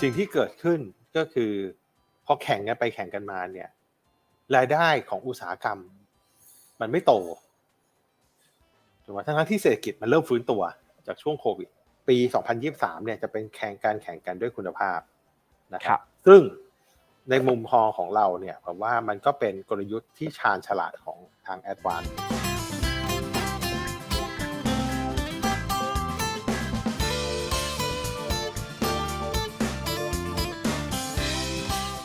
สิ่งที่เกิดขึ้นก็คือพอแข่งกันไปแข่งกันมาเนี่ย รายได้ของอุตสาหกรรม มันไม่โตถูกไหมทั้งๆที่เศรษฐกิจมันเริ่มฟื้นตัวจากช่วงโควิด ปี 2023 เนี่ยจะเป็นแข่งการแข่งกันด้วยคุณภาพนะคครัรับบซึ่งในมุมมองของเราเนี่ยผมว่ามันก็เป็นกลยุทธ์ที่ชาญฉลาดของทางแอดวาน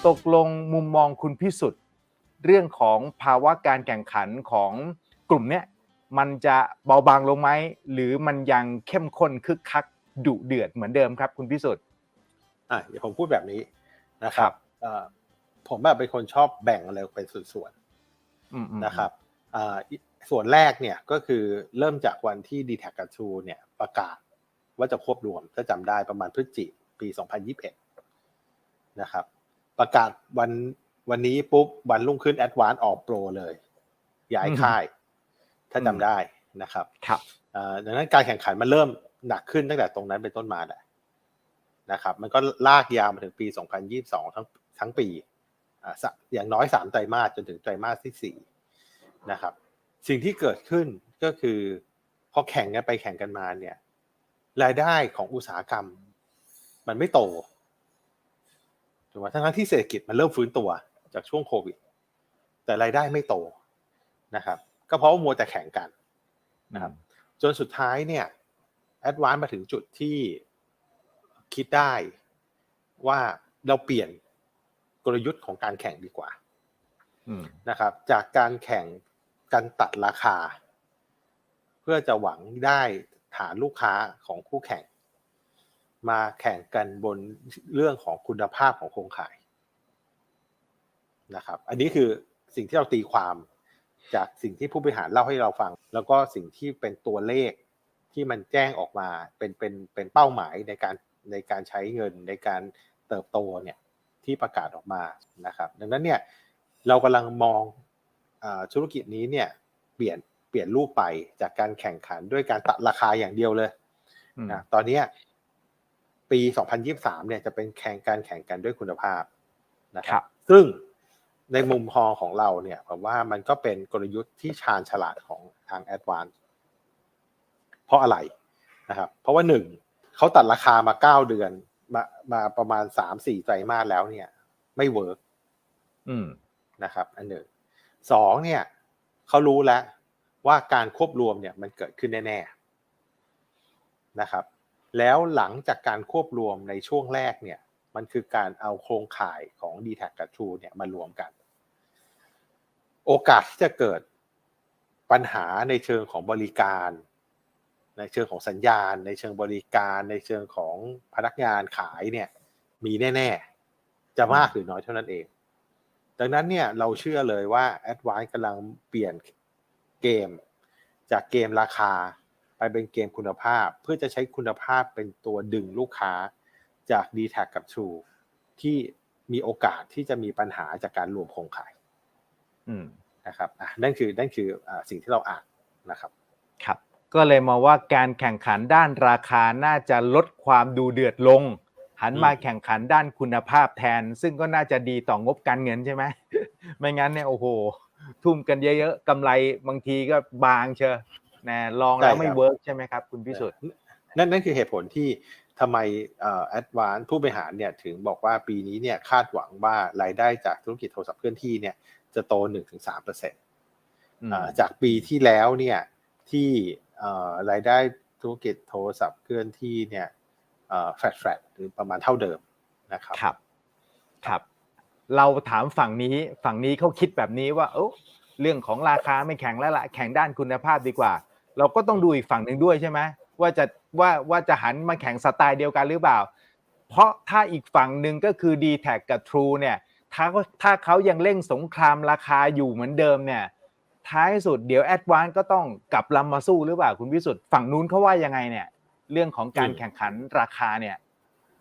ตกลงมุมมองคุณพิสุทธิ์ เรื่องของภาวะการแข่งขันของกลุ่มเนี้ยมันจะเบาบางลงไหมหรือมันยังเข้มข้นคึกคักดุเดือดเหมือนเดิมครับ คุณพิสุทธิ์อะเดี๋ยวผมพูดแบบนี้นะครับเอ่อผมแบบเป็นคนชอบแบ่งอะไรออกเป็นส่วนอืมอืมๆนะครับอ่าส่วนแรกเนี่ยก็คือเริ่มจากวันที่ d t แทกับทูเนี่ยประกาศว่าจะควบรวมถ้าจำได้ประมาณพฤศจิปี 2021 นะครับ ประกาศวันวันนี้ปุ๊บวันรุ่งขึ้นแอดวานออกโปรเลย ย้ายค่าย ถ้าจำได้นะครับ ครับอ่าดังนั้นการแข่งขันมันเริ่มหนักขึ้นตั้งแต่ตรงนั้นเป็นต้นมาแหละนะครับ มันก็ลากยาวมาถึงปี 2022 ทั้งทั้งปีอ่าสะอย่างน้อย 3 ไตรมาสจนถึงไตรมาสที่4นะครับ สิ่งที่เกิดขึ้นก็คือพอแข่งกันไปแข่งกันมาเนี่ย รายได้ของอุตสาหกรรม มันไม่โตถู กไหมทั้งๆที่เศรษฐกิจมันเริ่มฟื้นตัวจากช่วงโควิด แต่รายได้ไม่โตนะครับ ก็เพราะว่ามัวแต่แข่งกันนะครับ จนสุดท้ายเนี่ยแอดวานมาถึงจุดที่คิดได้ว่าเราเปลี่ยนกลยุทธ์ของการแข่งดีกว่าอืมนะครับ จากการแข่งกันตัดราคา เพื่อจะหวังได้ฐานลูกค้าของคู่แข่ง มาแข่งกันบนเรื่องของคุณภาพของโครงข่ายนะครับ อันนี้คือสิ่งที่เราตีความจากสิ่งที่ผู้บริหารเล่าให้เราฟัง แล้วก็สิ่งที่เป็นตัวเลขที่มันแจ้งออกมาเป็นเป็นเป็นเป้าหมายในการในการใช้เงินในการเติบโตเนี่ยที่ประกาศออกมานะครับ ดังนั้นเนี่ยเรากำลังมองอาธุรกิจนี้เนี่ยเปลี่ยนเปลี่ยนรูปไปจากการแข่งขันด้วยการตัดราคาอย่างเดียวเลยอืมนะตอนเนี้ย ปี 2023 เนี่ยจะเป็นแข่งการแข่งกันด้วยคุณภาพนะคครัรับบซึ่งในมุมมองของเราเนี่ยผมว่ามันก็เป็นกลยุทธ์ที่ชาญฉลาดของทางแอดวานเพราะอะไรนะครับ เพราะว่าหนึ่งเขาตัดราคามาเก้าเดือนมามาประมาณสามสี่ไตรมาสแล้วเนี่ย ไม่เวิร์กอืมนะครับ อันหนึ่งสองเนี่ยเขารู้แล้วว่าการควบรวมเนี่ยมันเกิดขึ้นแน่ๆนะครับ แล้วหลังจากการควบรวมในช่วงแรกเนี่ย มันคือการเอาโครงข่ายของ d t แทกับ True เนี่ยมารวมกัน โอกาสที่จะเกิดปัญหาในเชิงของบริการ ในเชิงของสัญญาณ ในเชิงบริการ ในเชิงของพนักงานขายเนี่ยมีแน่ ๆ จะมากหรือน้อยเท่านั้นเอง ดังนั้นเนี่ยเราเชื่อเลยว่า a d v a n c e กำลังเปลี่ยนเกม จากเกมราคา ไปเป็นเกมคุณภาพ เพื่อจะใช้คุณภาพเป็นตัวดึงลูกค้าจาก d t แทกับ True ที่มีโอกาสที่จะมีปัญหาจากการรวมโครงข่ายอืมนะครับอะนั่นคือนั่นคืออ่าสิ่งที่เราอ่านนะครับครับ ก็เลยมองว่าการแข่งขันด้านราคาน่าจะลดความดูเดือดลง หันมาอืมแข่งขันด้านคุณภาพแทน ซึ่งก็น่าจะดีต่องบการเงินใช่ไหมไม่งั้นเนี่ยโอ้โห ทุ่มกันเยอะๆกำไรบางทีก็บางเชอะ นะลองแล้วไม่เวิร์กใช่ไหมครับ คุณพิสุทธิ์นั่นนั่นคือเหตุผลที่ทำไมแอดวานผู้บริหารเนี่ยถึงบอกว่าปีนี้เนี่ยคาดหวังว่ารายได้จากธุรกิจโทรศัพท์เคลื่อนที่เนี่ยจะโต 1-3%เปอร์เซ็นต์อืมอ่าจากปีที่แล้วเนี่ยที่เอ่อรายได้ธุรกิจโทรศัพท์เคลื่อนที่เนี่ยแฟลตแฟลตหรือประมาณเท่าเดิมนะครับครับ ครับ เราถามฝั่งนี้ฝั่งนี้เขาคิดแบบนี้ว่าเออเรื่องของราคาไม่แข่งแล้วละแข่งด้านคุณภาพดีกว่า เราก็ต้องดูอีกฝั่งหนึ่งด้วยใช่ไหมว่าจะว่าว่าจะหันมาแข่งสไตล์เดียวกันหรือเปล่า เพราะถ้าอีกฝั่งหนึ่งก็คือ d t แทกับ True เนี่ยถ้าถ้าเขายังเร่งสงครามราคาอยู่เหมือนเดิมเนี่ยท้ายสุดเดี๋ยวแอดวานก็ต้องกลับลำมาสู้หรือเปล่าคุณวิสุทธ์ฝั่งนู้นเขาว่ายังไงเนี่ย เรื่องของการอืมแข่งขันราคาเนี่ย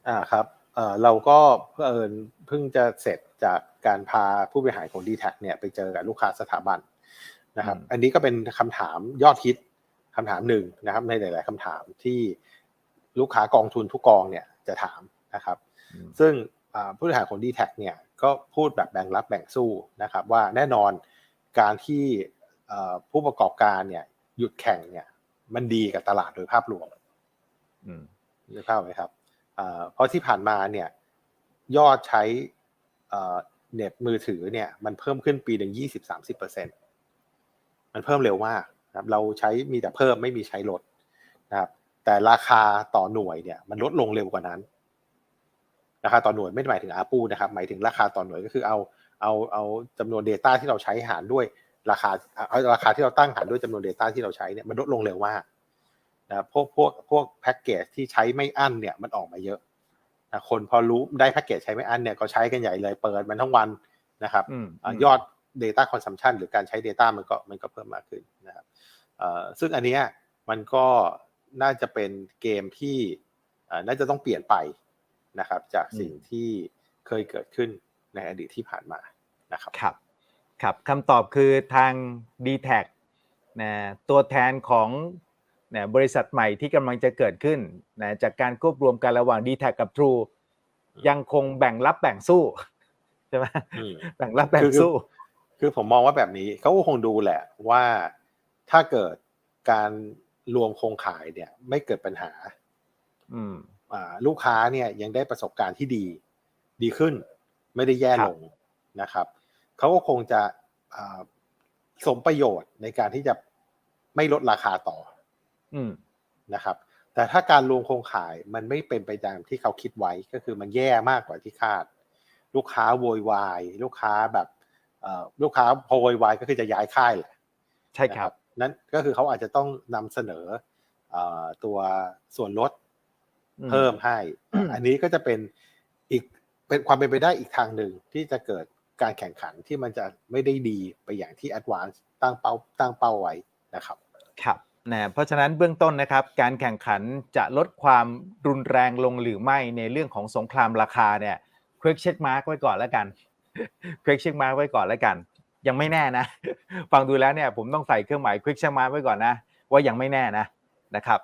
อ่าครับเอ่อเราก็เพื่อเอิญเพิ่งจะเสร็จจากการพาผู้บริหารของ d t แทเนี่ยไปเจอกับลูกค้าสถาบันนะครับอืมอันนี้ก็เป็นคำถามยอดฮิต คำถามหนึ่งนะครับในหลาย ๆคำถามที่ลูกค้ากองทุนทุกกองเนี่ยจะถามนะครับอืมซึ่งอ่าผู้บริหารของ d t แทเนี่ยก็พูดแบบแบ่งรับแบ่งสู้นะครับว่าแน่นอนการที่เอ่อผู้ประกอบการเนี่ยหยุดแข่งเนี่ยมันดีกับตลาดโดยภาพรวมอืมนึกภาพไหมครับอ่าเพราะที่ผ่านมาเนี่ยยอดใช้เอ่อเน็ตมือถือเนี่ยมันเพิ่มขึ้นปีหนึ่งยี่สิบสามสิบเปอร์เซ็นมันเพิ่มเร็วมาก นะครับเราใช้มีแต่เพิ่มไม่มีใช้ลดนะครับแต่ราคาต่อหน่วยเนี่ยมันลดลงเร็วกว่านั้น ราคาต่อหน่วยไม่ได้หมายถึงอาปูนะครับ หมายถึงราคาต่อหน่วยก็คือเอาเอาเอาจำนวน Data ที่เราใช้หารด้วยราคาเอาราคาที่เราตั้งหารด้วยจำนวน Data ที่เราใช้เนี่ยมันลดลงเร็วมากนะพวกพวกพวกแพ็กเกจที่ใช้ไม่อั้นเนี่ยมันออกมาเยอะนะคนพอรู้ได้แพ็กเกจใช้ไม่อั้นเนี่ยก็ใช้กันใหญ่เลยเปิดมันทั้งวันนะครับอืมอะยอด Data Consumption หรือการใช้ Data มันก็มันก็เพิ่มมากขึ้นนะครับเอ่อ ซึ่งอันเนี้ยมันก็น่าจะเป็นเกมที่เอ่อน่าจะต้องเปลี่ยนไปนะครับ จากสิ่งอืมที่เคยเกิดขึ้นในอดีตที่ผ่านมานะครับครับครับคำตอบคือทาง d t แทนะตัวแทนของนะบริษัทใหม่ที่กำลังจะเกิดขึ้นนะจากการควบรวมกันระหว่าง d t แทกับ True ยังคงแบ่งรับแบ่งสู้ใช่ไหมอืมแบ่งรับแบ่คืงอสู้ คือผมมองว่าแบบนี้เขาก็คงดูแหละว่า ถ้าเกิดการรวมโครงข่ายเนี่ย ไม่เกิดปัญหา อืมอ่าลูกค้าเนี่ยยังได้ประสบการณ์ที่ดี ดีขึ้น ไม่ได้แย่ครับลงนะครับเขาก็คงจะอ่าสมประโยชน์ในการที่จะไม่ลดราคาต่อ อืมนะครับ แต่ถ้าการรวมโครงข่ายมันไม่เป็นไปตามที่เขาคิดไว้ก็คือมันแย่มากกว่าที่คาด ลูกค้าโวยวาย ลูกค้าแบบเอ่อลูกค้าพอโวยวายก็คือจะย้ายค่ายแหละใช่ครับ นะนั่นก็คือเขาอาจจะต้องนำเสนอเอ่อตัวส่วนลดอืมเพิ่มให้อืมอันนี้ก็จะเป็นอีกเป็นความเป็นไปได้อีกทางหนึ่งที่จะเกิดการแข่งขันที่มันจะไม่ได้ดีไปอย่างที่ Advance ตั้งเป้าตั้งเป้าไว้นะครับ ครับนะเพราะฉะนั้นเบื้องต้นนะครับ การแข่งขันจะลดความรุนแรงลงหรือไม่ในเรื่องของสงครามราคาเนี่ยควิกเช็คมาร์กไว้ก่อนแล้วกันควิกเช็คมาร์กไว้ก่อนแล้วกัน ยังไม่แน่นะ ฟังดูแล้วเนี่ยผมต้องใส่เครื่องหมายควิกเช็คมาร์ไว้ก่อนนะ ว่ายังไม่แน่นะนะครับ